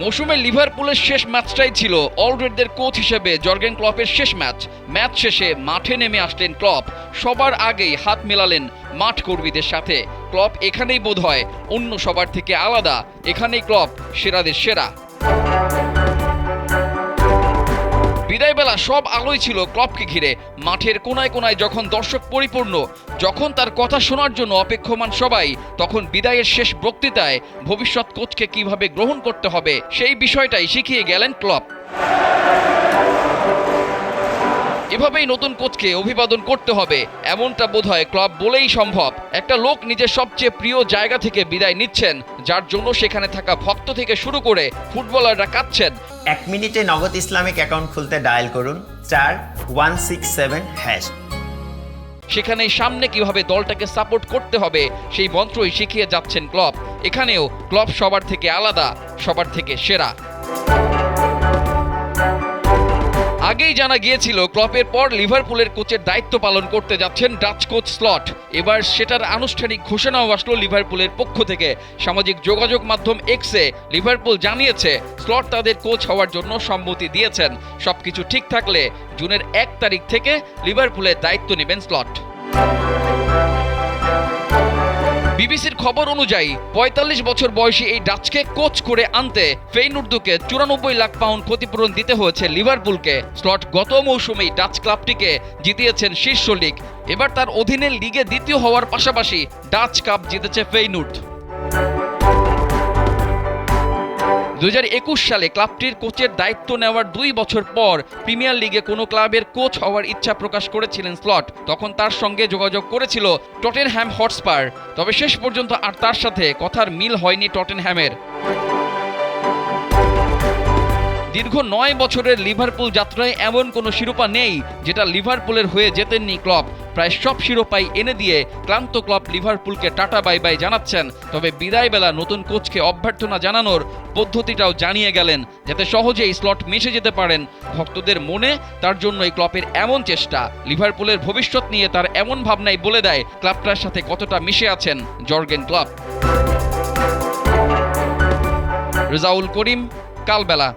মৌসুমে লিভারপুলের শেষ ম্যাচটাই ছিল অলরেডদের কোচ হিসেবে জর্গেন ক্লপের শেষ ম্যাচ। ম্যাচ শেষে মাঠে নেমে আসলেন ক্লপ। সবার আগেই হাত মেলালেন মাঠ কর্মীদের সাথে। ক্লপ এখানেই বোধ হয় অন্য সবার থেকে আলাদা। এখানেই ক্লপ সেরাদের সেরা। বিদায়বেলা সব আলোই ছিল ক্লবকে ঘিরে। মাঠের কোনায় কোনায় যখন দর্শক পরিপূর্ণ, যখন তার কথা শোনার জন্য অপেক্ষমান সবাই, তখন বিদায়ের শেষ বক্তৃতায় ভবিষ্যৎ কোচকে কীভাবে গ্রহণ করতে হবে, সেই বিষয়টাই শিখিয়ে গেলেন ক্লব। এভাবেই নতুন কোচকে অভিবাদন করতে হবে এমনটা বোধ হয় ক্লাব বলেই সম্ভব। একটা লোক নিজের সবচেয়ে প্রিয় জায়গা থেকে বিদায় নিচ্ছেন যার জন্য সেখানে থাকা ভক্ত থেকে শুরু করে ফুটবলাররা কাঁদছেন। এক মিনিটে নগদ ইসলামিক অ্যাকাউন্ট খুলতে ডায়াল করুন চার ওয়ান সিক্স সেভেন হ্যাশ। সেখানেই সামনে কীভাবে দলটাকে সাপোর্ট করতে হবে সেই মন্ত্রই শিখিয়ে যাচ্ছেন ক্লব। এখানেও ক্লব সবার থেকে আলাদা সবার থেকে সেরা। আগেই জানা গিয়েছিল, ক্লপের পর লিভারপুলের কোচের দায়িত্ব পালন করতে যাচ্ছেন ডাচ কোচ স্লট। এবার সেটার আনুষ্ঠানিক ঘোষণাও আসলো লিভারপুলের পক্ষ থেকে। সামাজিক যোগাযোগ মাধ্যম এক্সে লিভারপুল জানিয়েছে, স্লট তাদের কোচ হওয়ার জন্য সম্মতি দিয়েছেন। সবকিছু ঠিক থাকলে জুনের এক তারিখ থেকে লিভারপুলের দায়িত্ব নেবেন স্লট। বিবিসির খবর অনুযায়ী, পঁয়তাল্লিশ বছর বয়সী এই ডাচকে কোচ করে আনতে ফেইনুর্দুকে চুরানব্বই লাখ পাউন্ড ক্ষতিপূরণ দিতে হয়েছে লিভারপুলকে। স্লট গত মৌসুমেই ডাচ ক্লাবটিকে জিতিয়েছেন শীর্ষ লিগ। এবার তার অধীনে লিগে দ্বিতীয় হওয়ার পাশাপাশি ডাচ কাপ জিতেছে ফেইনুর্দ। দুই হাজার একুশ সালে ক্লাবটির কোচের দায়িত্ব নেওয়ার দুই বছর পর প্রিমিয়ার লিগে কোনো ক্লাবের কোচ হওয়ার ইচ্ছা প্রকাশ করেছিলেন স্লট। তখন তার সঙ্গে যোগাযোগ করেছিল টটেনহ্যাম হটস্পার। তবে শেষ পর্যন্ত আর তার সাথে কথার মিল হয়নি টটেনহ্যামের। দীর্ঘ নয় বছরের লিভারপুল যাত্রায় এমন কোনো শিরোপা নেই, যেটা লিভারপুলের হয়ে জেতেননি ক্লব। প্রায় সব শিরোপাই এনে দিয়ে ক্লান্ত ক্লাব লিভারপুলকে টাটা বাই বাই জানাচ্ছেন। তবে বিদায়বেলা নতুন কোচকে অভ্যর্থনা জানানোর পদ্ধতিটাও জানিয়ে গেলেন, যাতে সহজেই স্লট মিশে যেতে পারেন ভক্তদের মনে। তার জন্য এই ক্লবের এমন চেষ্টা, লিভারপুলের ভবিষ্যৎ নিয়ে তার এমন ভাবনাই বলে দেয় ক্লাবটার সাথে কতটা মিশে আছেন জর্গেন ক্লাব। রেজাউল করিম, কালবেলা।